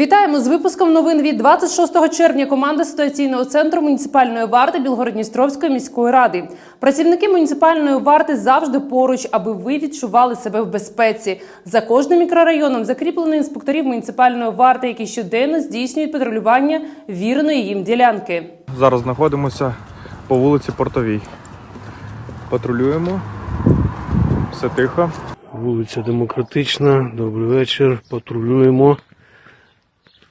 Вітаємо з випуском новин від 26 червня. Команда ситуаційного центру муніципальної варти Білгородністровської міської ради. Працівники муніципальної варти завжди поруч, аби ви відчували себе в безпеці. За кожним мікрорайоном закріплено інспекторів муніципальної варти, які щоденно здійснюють патрулювання вірної їм ділянки. Зараз знаходимося по вулиці Портовій. Патрулюємо. Все тихо. Вулиця Демократична. Добрий вечір. Патрулюємо.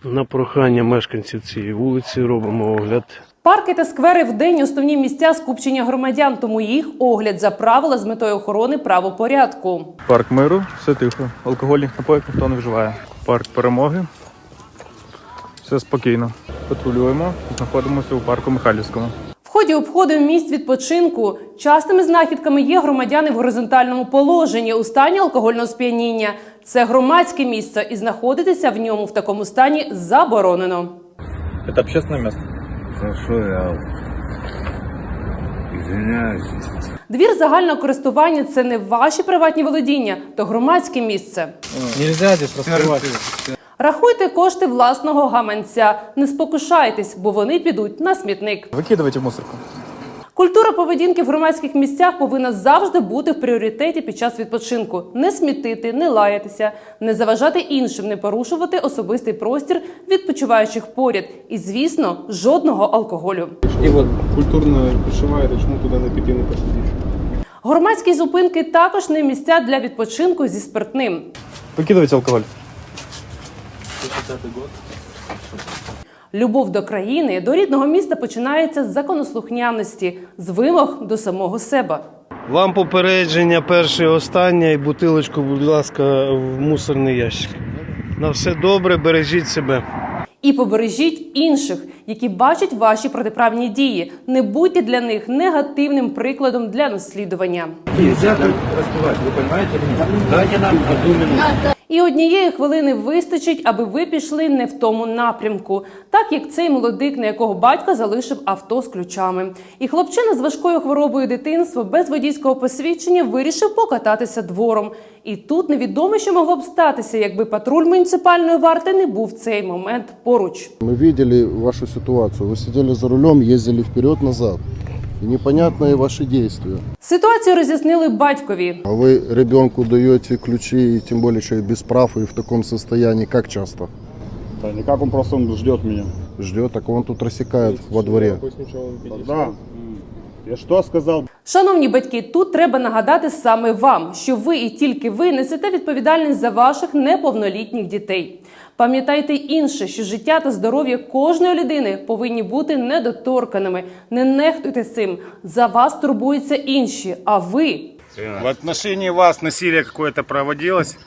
На прохання мешканців цієї вулиці робимо огляд. Парки та сквери в день основні місця скупчення громадян, тому їх огляд за правила з метою охорони правопорядку. Парк миру, все тихо. Алкогольних напоїв ніхто не вживає. Парк перемоги. Все спокійно. Патрулюємо. Знаходимося у парку Михайлівському. В ході обходу місць відпочинку частими знахідками є громадяни в горизонтальному положенні у стані алкогольного сп'яніння. Це громадське місце, і знаходитися в ньому в такому стані заборонено. Це общественне місце. Хорошо, я извиняюсь. Двір загального користування це не ваші приватні володіння, то громадське місце. Нельзя здесь розкривати. Рахуйте кошти власного гаманця, не спокушайтесь, бо вони підуть на смітник. Викидайте в мусорку. Культура поведінки в громадських місцях повинна завжди бути в пріоритеті під час відпочинку. Не смітити, не лаятися, не заважати іншим, не порушувати особистий простір відпочиваючих поряд. І, звісно, жодного алкоголю. І от культурно відпочиваєте, чому туди не піти не посидіти? Громадські зупинки також не місця для відпочинку зі спиртним. Викидайте алкоголь. Любов до країни, до рідного міста починається з законослухняності, з вимог до самого себе. Вам попередження перше і останнє, і бутилочку, будь ласка, в мусорний ящик. На все добре, бережіть себе. І побережіть інших, які бачать ваші протиправні дії. Не будьте для них негативним прикладом для наслідування. І однієї хвилини вистачить, аби ви пішли не в тому напрямку, так як цей молодик, на якого батько залишив авто з ключами. І хлопчина з важкою хворобою дитинства без водійського посвідчення вирішив покататися двором. І тут невідомо, що могло б статися, якби патруль муніципальної варти не був в цей момент поруч. Мы видели вашу ситуацию. Вы сидели за рулем, ездили вперед-назад. И непонятные ваши действия. Ситуацію роз'яснили батькові. А вы ребенку даете ключи, и тем более еще и без прав, и в таком состоянии, как часто? Та никак он просто он ждет меня. Ждет, так он тут рассекает во дворе. Да. Я что сказал? Шановні батьки, тут треба нагадати саме вам, що ви і тільки ви несете відповідальність за ваших неповнолітніх дітей. Пам'ятайте інше, що життя та здоров'я кожної людини повинні бути недоторканими. Не нехтуйте цим. За вас турбуються інші. А ви В отношении вас насилие какое-то проводилось?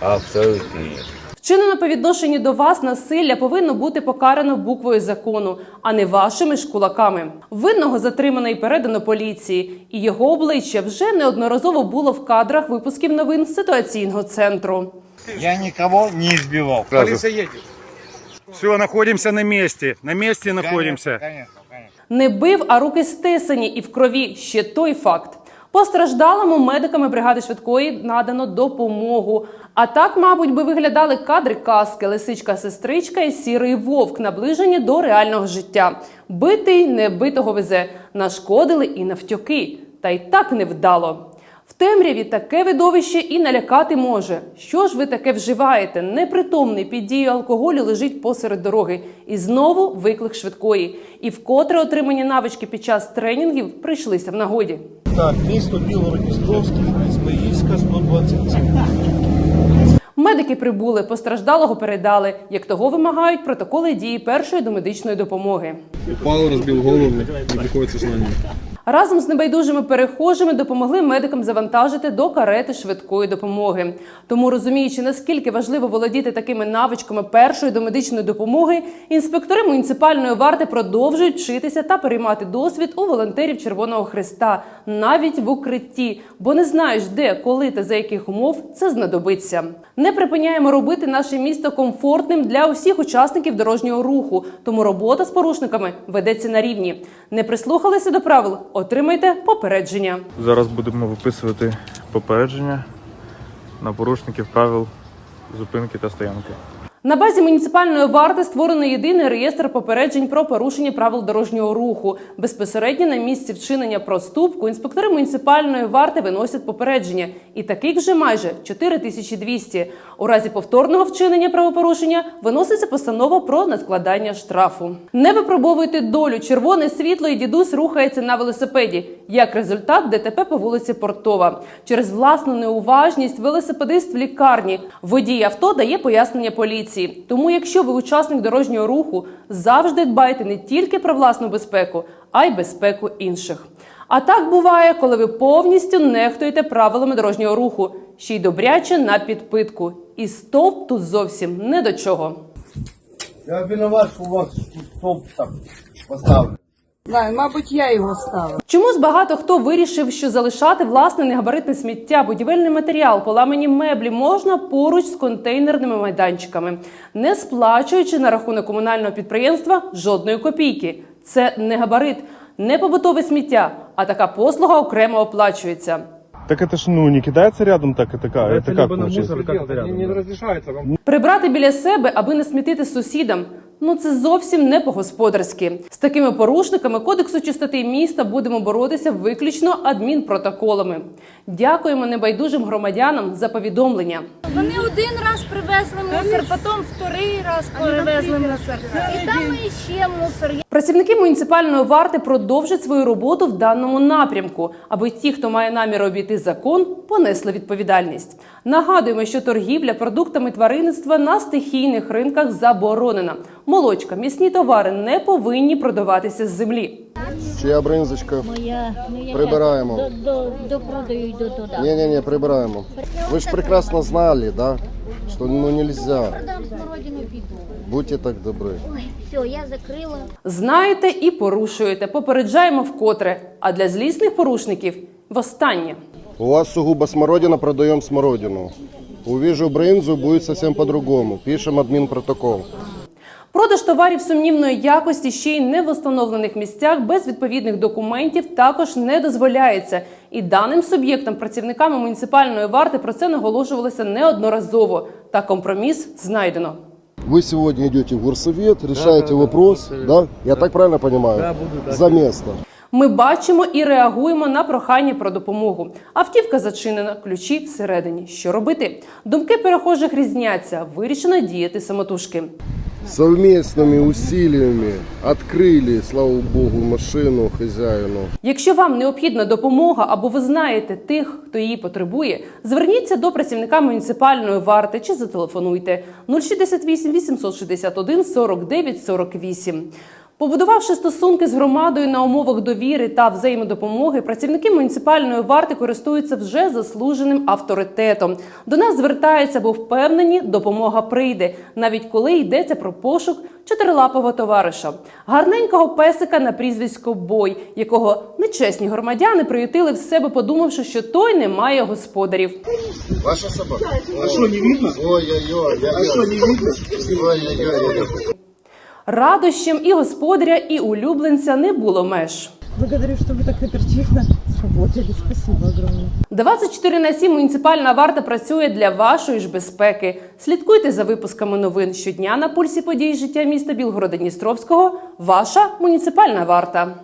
Абсолютно нет. Вчинено по відношенню до вас насилля повинно бути покарано буквою закону, а не вашими ж кулаками. Винного затримано і передано поліції, і його обличчя вже неодноразово було в кадрах випусків новин ситуаційного центру. Я никого не избивал. Полиция едет. Все, находимся на месте. На. Конечно, конечно. Не бив, а руки стисані і в крові ще той факт. Постраждалому медиками бригади швидкої надано допомогу. А так, мабуть, би виглядали кадри казки, лисичка сестричка і сірий вовк, наближені до реального життя. Битий небитого везе, нашкодили і навтьоки. Та й так невдало. В темряві таке видовище і налякати може. Що ж ви таке вживаєте? Непритомний під дією алкоголю лежить посеред дороги. І знову виклик швидкої. І вкотре отримані навички під час тренінгів прийшлися в нагоді. Так, місто Білгород-Дністровський, Ізмаїльська, 127. Медики прибули, постраждалого передали, як того вимагають протоколи дії першої домедичної допомоги. Упал, розбив голову, не з сознание. Разом з небайдужими перехожими допомогли медикам завантажити до карети швидкої допомоги. Тому, розуміючи, наскільки важливо володіти такими навичками першої домедичної допомоги, інспектори муніципальної варти продовжують вчитися та переймати досвід у волонтерів Червоного Христа навіть в укритті, бо не знаєш, де, коли та за яких умов це знадобиться. Не припиняємо робити наше місто комфортним для усіх учасників дорожнього руху. Тому робота з порушниками ведеться на рівні. Не прислухалися до правил, отримайте попередження. Зараз будемо виписувати попередження на порушників правил зупинки та стоянки. На базі муніципальної варти створено єдиний реєстр попереджень про порушення правил дорожнього руху. Безпосередньо на місці вчинення проступку інспектори муніципальної варти виносять попередження, і таких вже майже 4200. У разі повторного вчинення правопорушення виноситься постанова про надскладання штрафу. Не випробовуйте долю. Червоне світло і дідусь рухається на велосипеді. Як результат, ДТП по вулиці Портова. Через власну неуважність велосипедист в лікарні. Водій авто дає пояснення поліції. Тому, якщо ви учасник дорожнього руху, завжди дбайте не тільки про власну безпеку, а й безпеку інших. А так буває, коли ви повністю нехтуєте правилами дорожнього руху, ще й добряче на підпитку. І стовп тут зовсім не до чого. Я виноват, що у вас стовп так поставлений. Знаю, мабуть, я його ставила. Чомусь багато хто вирішив, що залишати власне негабаритне сміття, будівельний матеріал, поламані меблі можна поруч з контейнерними майданчиками, не сплачуючи на рахунок комунального підприємства жодної копійки. Це не габарит, не побутове сміття, а така послуга окремо оплачується. Так это ж ну не кидается рядом так и такая. Это как либо на получается? мусор, как это рядом. Не, не разрешается вам. Прибрати біля себе, аби не смітити сусідам. Ну це зовсім не по-господарськи. З такими порушниками кодексу чистоти міста будемо боротися виключно адмінпротоколами. Дякуємо небайдужим громадянам за повідомлення. Вони один раз привезли мусор, потім вторий раз привезли мусор. І там іще мусор. Працівники муніципальної варти продовжать свою роботу в даному напрямку, аби ті, хто має намір обійти закон, понесли відповідальність. Нагадуємо, що торгівля продуктами тваринництва на стихійних ринках заборонена Молочка, м'ясні товари не повинні продаватися з землі. Чия бринзочка? Моя, Прибираємо. До, до, до продаю йду туди. Не-не-не, прибираем. Вы же прекрасно знали, да, что ну нельзя. Продам смородину піду. Будьте так добры. Ой, все, я закрила. Знаєте і порушуєте. Попереджаємо вкотре. А для злісних порушників востаннє. У вас сугубо смородина, продаем смородину. Увижу брынзу, будет совсем по-другому. Пишем админпротокол. Продаж товарів сумнівної якості ще й не в установлених місцях без відповідних документів також не дозволяється. І даним суб'єктам, працівниками муніципальної варти, про це наголошувалося неодноразово. Та компроміс знайдено. Вы сегодня идете в горсовет, решаете вопрос, да? Я так правильно понимаю? За место. Ми бачимо і реагуємо на прохання про допомогу. Автівка зачинена, ключі всередині. Що робити? Думки перехожих різняться. Вирішено діяти самотужки. Совместными усилиями открыли, слава богу, машину хозяину. Якщо вам необхідна допомога або ви знаєте тих, хто її потребує, зверніться до працівника муніципальної варти чи зателефонуйте 068 861 49 48. Побудувавши стосунки з громадою на умовах довіри та взаємодопомоги, працівники муніципальної варти користуються вже заслуженим авторитетом. До нас звертаються, бо впевнені, допомога прийде, навіть коли йдеться про пошук чотирилапого товариша, гарненького песика на прізвисько Бой, якого нечесні громадяни приютили в себе, подумавши, що той не має господарів. Ваша собака? А что, не видно? Ой-ой-ой. А что, не видно? Ой-ой-ой. Радощам і господаря, і улюбленця не було меж. Благодарю, що ви так оперативно сработали. Спасибо огромное. 24 на 7 муніципальна варта працює для вашої ж безпеки. Слідкуйте за випусками новин щодня на пульсі подій життя міста Білгорода Дністровського. Ваша муніципальна варта.